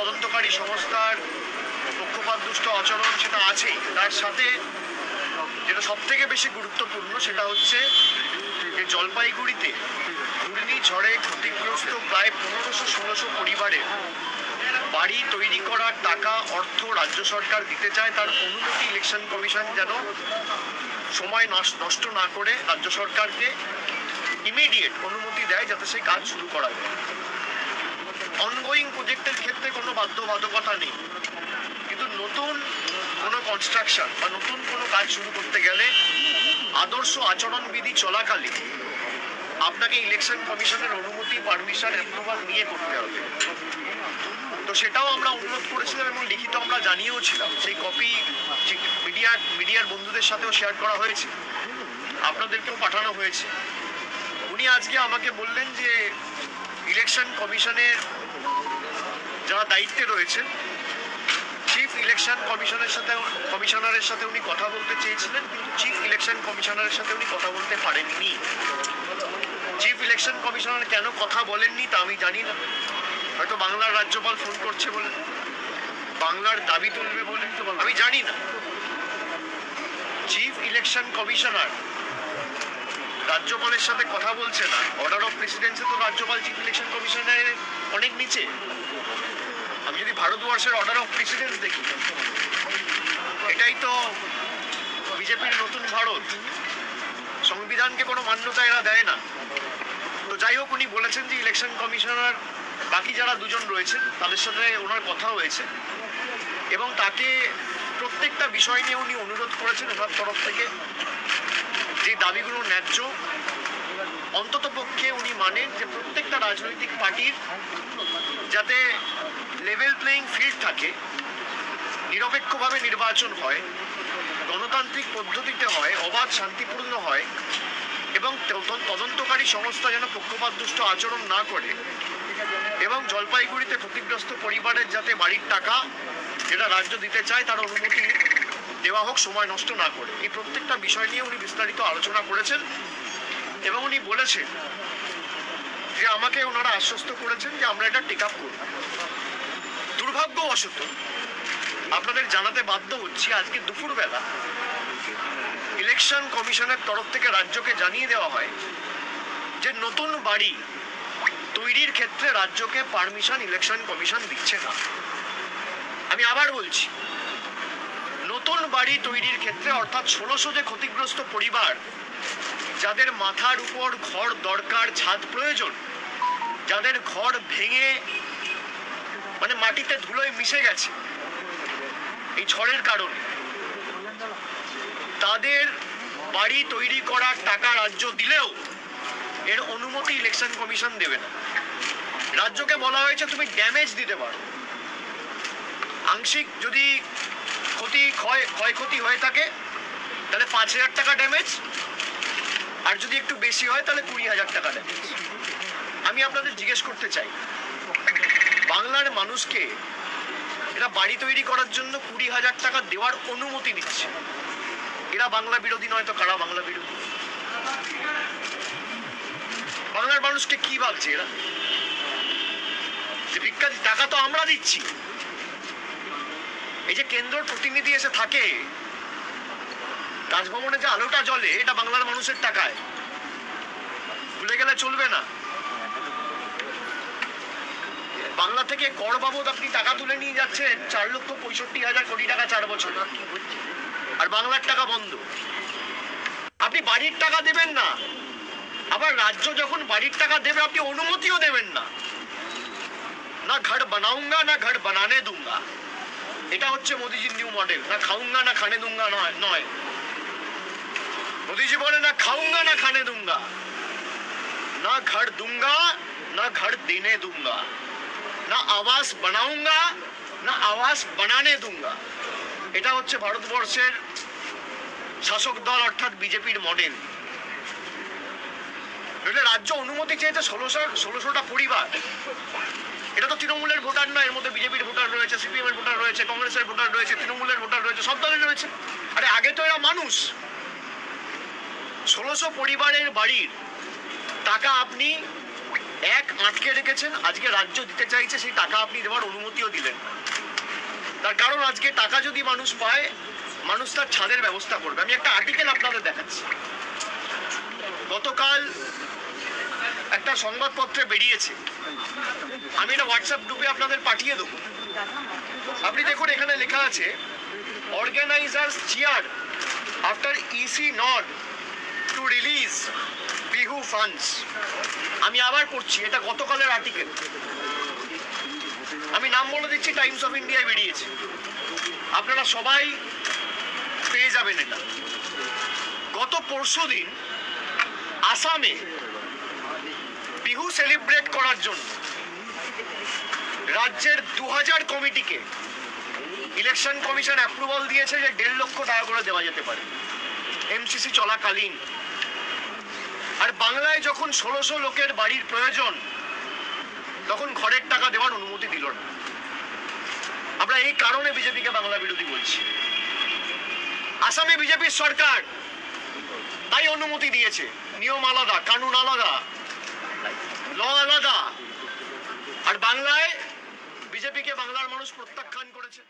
তদন্তকারী সংস্থার পক্ষপাতদুষ্ট আচরণ সেটা আছেই। তার সাথে, যেটা সব থেকে বেশি গুরুত্বপূর্ণ সেটা হচ্ছে যে জলপাইগুড়িতে ঘূর্ণি ঝড়ে ক্ষতিগ্রস্ত প্রায় পনেরোশো ষোলোশো পরিবারের বাড়ি তৈরি করার টাকা অর্থ রাজ্য সরকার দিতে চায়, তার অনুমতি ইলেকশন কমিশন যেন সময় নষ্ট নষ্ট না করে রাজ্য সরকারকে ইমিডিয়েট অনুমতি দেয় যাতে সেই কাজ শুরু করা যায়। অনগোয়িং প্রজেক্টের ক্ষেত্রে কোনো বাধ্যবাধকতা নেই। কিন্তু নতুন কোনো কনস্ট্রাকশন বা নতুন কোনো কাজ শুরু করতে গেলে আদর্শ আচরণবিধি চলাকালীন আপনাকে ইলেকশন কমিশনের অনুমতি পারমিশন অ্যাপ্রুভাল নিয়ে করতে হবে। তো সেটাও আমরা অনুরোধ করেছিলাম এবং লিখিত আমরা জানিয়েও ছিলাম সেই কপি মিডিয়ার মিডিয়ার বন্ধুদের সাথেও শেয়ার করা হয়েছে। আপনাদেরকেও পাঠানো হয়েছে। উনি আজকে আমাকে বললেন যে ইলেকশন কমিশনের যারা দায়িত্বে রয়েছেন চিফ ইলেকশন কমিশনের সাথে কমিশনারের সাথে উনি কথা বলতে চেয়েছিলেন, কিন্তু চিফ ইলেকশন কমিশনারের সাথে উনি কথা বলতে পারেননি। চিফ ইলেকশন কমিশনার কেন কথা বলেননি তা আমি জানি না। হয়তো বাংলার রাজ্যপাল ফোন করছে বলে, বাংলার দাবি তুলবে বলে, আমি জানি না। চিফ ইলেকশন কমিশনার রাজ্যপালের সাথে কথা বলছে না। অর্ডার অফ প্রেসিডেন্সি তো রাজ্যপাল চিফ ইলেকশন কমিশনের অনেক নিচে। আমি যদি ভারতবর্ষের অর্ডার অফ প্রেসিডেন্স দেখি, এটাই তো বিজেপির নতুন ভারত। সংবিধানকে কোনো মান্যতা এরা দেয় না। তো যাই হোক, উনি বলেছেন যে ইলেকশন কমিশনার বাকি যারা দুজন রয়েছেন, তাদের সাথে ওনার কথা হয়েছে। এবং তাকে প্রত্যেকটা বিষয় নিয়ে উনি অনুরোধ করেছেন ওনার তরফ থেকে। যে দাবিগুলো ন্যায্য, অন্তত পক্ষে উনি মানেন যে প্রত্যেকটা রাজনৈতিক পার্টির যাতে লেভেল প্লেয়িং ফিল্ড থাকে, নিরপেক্ষভাবে নির্বাচন হয়, গণতান্ত্রিক পদ্ধতিতে হয়, অবাধ শান্তিপূর্ণ হয়, এবং তদন্তকারী সংস্থা যেন পক্ষপাতদুষ্ট আচরণ না করে, এবং জলপাইগুড়িতে ক্ষতিগ্রস্ত পরিবারের যাতে বাড়ির টাকা যেটা রাজ্য দিতে চায় তার অনুমতি দেওয়া হোক, সময় নষ্ট না করে। এই প্রত্যেকটা বিষয় নিয়ে উনি বিস্তারিত আলোচনা করেছেন এবং উনি বলেছেন যে আমাকে ওনারা আশ্বস্ত করেছেন যে আমরা এটা টেক আপ করব। দুর্ভাগ্যবশত আপনাদের জানাতে বাধ্য হচ্ছি, আজকে দুপুরবেলা ইলেকশন কমিশনের তরফ থেকে রাজ্যকে জানিয়ে দেওয়া হয় যে নতুন বাড়ি তৈরির ক্ষেত্রে রাজ্যকে পারমিশন ইলেকশন কমিশন দিচ্ছে না। আমি আবার বলছি নতুন বাড়ি তৈরির ক্ষেত্রে অর্থাৎ ষোলোশো যে ক্ষতিগ্রস্ত পরিবার, যাদের মাথার উপর ঘর দরকার, ছাদ প্রয়োজন, যাদের ঘর ভেঙে মানে মাটিতে ধুলোয় মিশে গেছে, এই ঝড়ের কারণে। তাদের বাড়ি তৈরি করার টাকা রাজ্য দিলেও এর অনুমতি ইলেকশন কমিশন দেবে না। রাজ্যকে বলা হয়েছে, তুমি ড্যামেজ দিতে পারো। আংশিক যদি ক্ষতি ক্ষয় ক্ষয়ক্ষতি হয়ে থাকে, তাহলে পাঁচ হাজার টাকা ড্যামেজ আর যদি একটু বেশি হয়, তাহলে কুড়ি হাজার টাকা ড্যামেজ আমি আপনাদের জিজ্ঞেস করতে চাই, বাংলার মানুষকে এরা বাড়ি তৈরি করার জন্য কুড়ি হাজার টাকা দেওয়ার অনুমতি দিচ্ছে। এরা বাংলা বিরোধী নয় তো কারা বাংলা বিরোধী? বাংলার মানুষকে কি ভাবছে এরা? ভিক্ষা টাকা তো আমরা দিচ্ছি। এই যে কেন্দ্রর প্রতিনিধি এসে থাকে, রাজভবনে যে আলোটা জ্বলে, এটা বাংলার মানুষের টাকায়। ভুলে গেলে চলবে না। বাংলা থেকে কর বাবদ আপনি টাকা তুলে নিয়ে যাচ্ছেন, চার লক্ষ পঁয়ষট্টি হাজার কোটি টাকা চার বছর। আর বাংলার টাকা বন্ধ। আপনি বাড়ির টাকা দেবেন না। আবার রাজ্য যখন বাড়ির টাকা দেবে, আপনি অনুমতিও দেবেন না। না ঘর বানাউঙ্গা, না ঘর বানানে দুঙ্গা। এটা হচ্ছে মোদিজির নিউ মডেল না খাউঙ্গা, না খানে দুঙ্গা নয় নয়। মোদিজি বলে, না খাউঙ্গা, না খানে দুঙ্গা না ঘর দুঙ্গা না ঘর দেনে দুঙ্গা না আবাস বানাউঙ্গা, না আবাস বানানে দুঙ্গা এটা হচ্ছে ভারতবর্ষের শাসক দল, অর্থাৎ বিজেপির মডেল রাজ্য অনুমতি চেয়েছে ষোলোশো, ষোলোশোটা পরিবার। তো তৃণমূলের ভোটার নয়, এর মধ্যে বিজেপির ভোটার রয়েছে সিপিএম এর ভোটার রয়েছে, কংগ্রেসের ভোটার রয়েছে, তৃণমূলের ভোটার রয়েছে, সব দলের রয়েছে। আরে আগে তো এরা মানুষ। ষোলোশো পরিবারের বাড়ির টাকা আপনি এক আটকে রেখেছেন, আজকে রাজ্য দিতে চাইছে, সেই টাকা আপনি দেওয়ার অনুমতিও দিলেন তার কারণ আজকে টাকা যদি মানুষ পায়, মানুষ তার ছাদের ব্যবস্থা করবে। আমি একটা আর্টিকেল আপনাদের দেখাচ্ছি। গতকাল একটা সংবাদপত্রে বেরিয়েছে। আমি এটা হোয়াটসঅ্যাপ গ্রুপে আপনাদের পাঠিয়ে দেবো। আপনি দেখুন, এখানে লেখা আছে organisers cheer after EC not to release Bihu funds আমি আবার পড়ছি, এটা গতকালের আর্টিকেল আমি নাম বলে দিচ্ছি টাইমস অফ ইন্ডিয়ায় বেরিয়েছে। আপনারা সবাই পেয়ে যাবেন এটা। গত পরশু দিন আসামে বিহু সেলিব্রেট করার জন্য রাজ্যের দু হাজার কমিটিকে ইলেকশন কমিশন অ্যাপ্রুভাল দিয়েছে যে দেড় লক্ষ টাকা করে দেওয়া যেতে পারে। এমসিসি চলাকালীন। আর বাংলায় যখন ষোলোশো লোকের বাড়ির প্রয়োজন, তখন ঘরের টাকা দেওয়ার অনুমতি দিল না। আমরা এই কারণে বিজেপিকে বাংলা বিরোধী বলছি। আসামে বিজেপির সরকার তাই অনুমতি দিয়েছে। নিয়ম আলাদা, কানুন আলাদা। ল আলাদা আর বাংলায় বিজেপিকে বাংলার মানুষ প্রত্যাখ্যান করেছে।